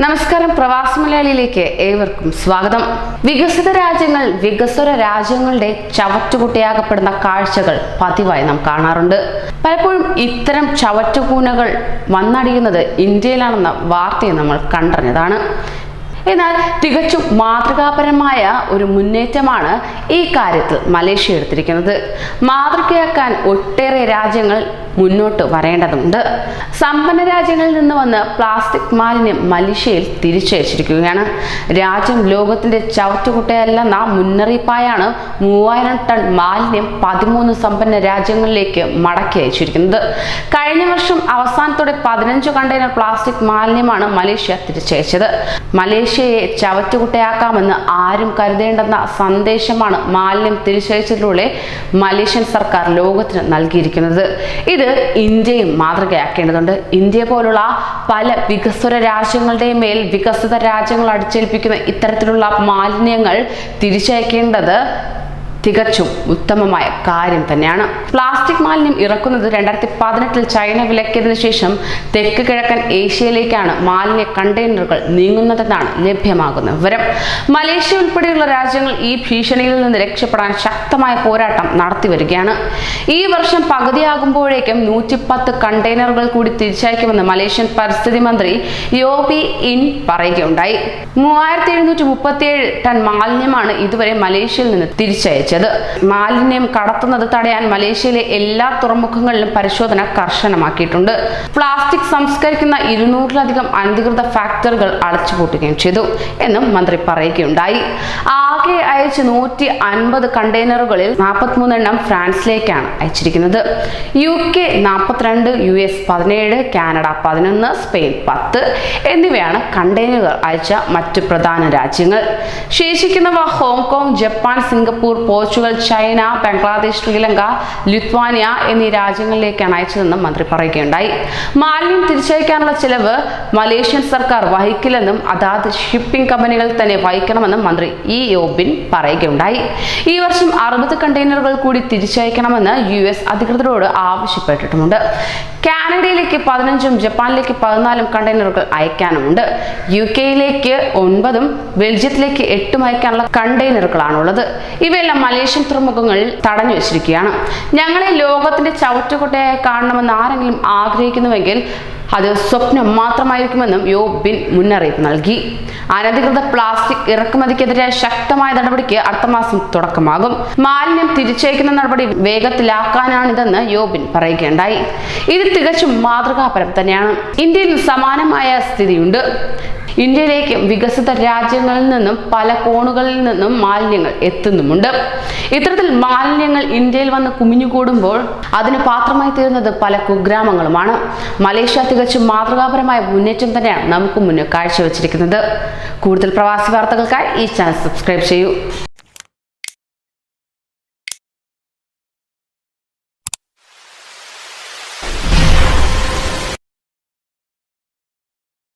നമസ്കാരം പ്രവാസി മലയാളിയിലേക്ക് ഏവർക്കും സ്വാഗതം. വികസിത രാജ്യങ്ങൾ വികസ്വര രാജ്യങ്ങളുടെ ചവറ്റുകുട്ടിയാകപ്പെടുന്ന കാഴ്ചകൾ പതിവായി നാം കാണാറുണ്ട്. പലപ്പോഴും ഇത്തരം ചവറ്റുകൂനകൾ വന്നടിയുന്നത് ഇന്ത്യയിലാണെന്ന വാർത്തയെ നമ്മൾ കണ്ടറിഞ്ഞതാണ്. എന്നാൽ തികച്ചും മാതൃകാപരമായ ഒരു മുന്നേറ്റമാണ് ഈ കാര്യത്തിൽ മലേഷ്യ എടുത്തിരിക്കുന്നത്. മാതൃകയാക്കാൻ ഒട്ടേറെ രാജ്യങ്ങൾ മുന്നോട്ട് വരേണ്ടതുണ്ട്. സമ്പന്ന രാജ്യങ്ങളിൽ നിന്ന് വന്ന് പ്ലാസ്റ്റിക് മാലിന്യം മലേഷ്യയിൽ തിരിച്ചയച്ചിരിക്കുകയാണ്. രാജ്യം ലോകത്തിന്റെ ചവറ്റുകുട്ടയല്ലെന്ന മുന്നറിയിപ്പായാണ് മൂവായിരം ടൺ മാലിന്യം പതിമൂന്ന് സമ്പന്ന രാജ്യങ്ങളിലേക്ക് മടക്കി അയച്ചിരിക്കുന്നത്. കഴിഞ്ഞ വർഷം അവസാനത്തോടെ പതിനഞ്ച് കണ്ടെയ്നർ പ്ലാസ്റ്റിക് മാലിന്യമാണ് മലേഷ്യ തിരിച്ചയച്ചത്. മലേഷ്യയെ ചവറ്റുകുട്ടയാക്കാമെന്ന് ആരും കരുതേണ്ടെന്ന സന്ദേശമാണ് മാലിന്യം തിരിച്ചയച്ചതിലൂടെ മലേഷ്യൻ സർക്കാർ ലോകത്തിന് നൽകിയിരിക്കുന്നത്. ഇത് ഇന്ത്യയും മാതൃകയാക്കേണ്ടതുണ്ട്. ഇന്ത്യ പോലുള്ള പല വികസ്വര രാജ്യങ്ങളുടെയും മേൽ വികസിത രാജ്യങ്ങൾ അടിച്ചേൽപ്പിക്കുന്ന ഇത്തരത്തിലുള്ള മാലിന്യങ്ങൾ തിരിച്ചയക്കേണ്ടത് തികച്ചും ഉത്തമമായ കാര്യം തന്നെയാണ്. പ്ലാസ്റ്റിക് മാലിന്യം ഇറക്കുന്നത് രണ്ടായിരത്തി പതിനെട്ടിൽ ചൈന വിലക്കിയതിനു ശേഷം തെക്ക് കിഴക്കൻ ഏഷ്യയിലേക്കാണ് മാലിന്യ കണ്ടെയ്നറുകൾ നീങ്ങുന്നതെന്നാണ് ലഭ്യമാകുന്ന വിവരം. മലേഷ്യ ഉൾപ്പെടെയുള്ള രാജ്യങ്ങൾ ഈ ഭീഷണിയിൽ നിന്ന് രക്ഷപ്പെടാൻ ശക്തമായ പോരാട്ടം നടത്തി വരികയാണ്. ഈ വർഷം പകുതിയാകുമ്പോഴേക്കും നൂറ്റി പത്ത് കണ്ടെയ്നറുകൾ കൂടി തിരിച്ചയക്കുമെന്ന് മലേഷ്യൻ പരിസ്ഥിതി മന്ത്രി യോബി ഇൻ പറയുകയുണ്ടായി. മൂവായിരത്തി എഴുന്നൂറ്റി മുപ്പത്തിയേഴ് ടൺ മാലിന്യമാണ് ഇതുവരെ മലേഷ്യയിൽ നിന്ന് തിരിച്ചയച്ചത്. മാലിന്യം കടത്തുന്നത് തടയാൻ മലേഷ്യയിലെ എല്ലാ തുറമുഖങ്ങളിലും പരിശോധന കർശനമാക്കിയിട്ടുണ്ട്. പ്ലാസ്റ്റിക് സംസ്കരിക്കുന്ന ഇരുന്നൂറിലധികം അനധികൃത ഫാക്ടറികൾ അടച്ചുപൂട്ടുകയും ചെയ്തു എന്നും മന്ത്രി പറയുകയുണ്ടായി. ആകെ അയച്ച നൂറ്റി അൻപത് കണ്ടെയ്നറുകളിൽ നാൽപ്പത്തിമൂന്നെണ്ണം ഫ്രാൻസിലേക്കാണ് അയച്ചിരിക്കുന്നത്. യു കെ നാൽപ്പത്തിരണ്ട് യു എസ് പതിനേഴ് കാനഡ പതിനൊന്ന് സ്പെയിൻ പത്ത് എന്നിവയാണ് കണ്ടെയ്നറുകൾ അയച്ച മറ്റ് പ്രധാന രാജ്യങ്ങൾ. ശേഷിക്കുന്നവ Hong Kong Japan Singapore Portugal China Bangladesh Sri Lanka Lithuania എന്നീ രാജ്യങ്ങളിലേക്കാണ് അയച്ചതെന്നും മന്ത്രി പറയുകയുണ്ടായി. മാലിന്യം തിരിച്ചയക്കാനുള്ള ചിലവ് മലേഷ്യൻ സർക്കാർ വഹിക്കില്ലെന്നും അതാത് ഷിപ്പിംഗ് കമ്പനികൾ തന്നെ വഹിക്കണമെന്നും മന്ത്രി ഇ. യോബിൻ പറയുകയുണ്ടായി. ഈ വർഷം അറുപത് കണ്ടെയ്നറുകൾ കൂടി തിരിച്ചയക്കണമെന്ന് യു എസ് അധികൃതരോട് ആവശ്യപ്പെട്ടിട്ടുമുണ്ട്. കാനഡയിലേക്ക് പതിനഞ്ചും ജപ്പാനിലേക്ക് പതിനാലും കണ്ടെയ്നറുകൾ അയക്കാനുമുണ്ട്. യു കെയിലേക്ക് ഒൻപതും ബെൽജിയത്തിലേക്ക് എട്ടും അയക്കാനുള്ള കണ്ടെയ്നറുകളാണുള്ളത്. ഇവയെല്ലാം മലേഷ്യൻ തുറമുഖങ്ങളിൽ തടഞ്ഞു വെച്ചിരിക്കുകയാണ്. ഞങ്ങളെ ലോകത്തിന്റെ ചവറ്റുകൊട്ടയായി കാണണമെന്ന് ആരെങ്കിലും ആഗ്രഹിക്കുന്നുവെങ്കിൽ അത് സ്വപ്നം മാത്രമായിരിക്കുമെന്നും യോ ബിൻ മുന്നറിയിപ്പ് നൽകി. അനധികൃത പ്ലാസ്റ്റിക് ഇറക്കുമതിക്കെതിരെ ശക്തമായ നടപടിക്ക് അടുത്ത മാസം തുടക്കമാകും. മാലിന്യം തിരിച്ചയക്കുന്ന നടപടി വേഗത്തിലാക്കാനാണിതെന്ന് യോബിൻ പറയുകയുണ്ടായി. ഇത് തികച്ചും മാതൃകാപരം തന്നെയാണ്. ഇന്ത്യയിൽ സമാനമായ സ്ഥിതിയുണ്ട്. ഇന്ത്യയിലേക്ക് വികസിത രാജ്യങ്ങളിൽ നിന്നും പല കോണുകളിൽ നിന്നും മാലിന്യങ്ങൾ എത്തുന്നുമുണ്ട്. ഇത്തരത്തിൽ മാലിന്യങ്ങൾ ഇന്ത്യയിൽ വന്ന് കുമിഞ്ഞുകൂടുമ്പോൾ അതിന് പാത്രമായി തീരുന്നത് പല കുഗ്രാമങ്ങളുമാണ്. മലേഷ്യ തികച്ചും മാതൃകാപരമായ മുന്നേറ്റം തന്നെയാണ് നമുക്ക് മുന്നിൽ കാഴ്ചവെച്ചിരിക്കുന്നത്. കൂടുതൽ പ്രവാസി വാർത്തകൾക്കായി ഈ ചാനൽ സബ്സ്ക്രൈബ് ചെയ്യൂ.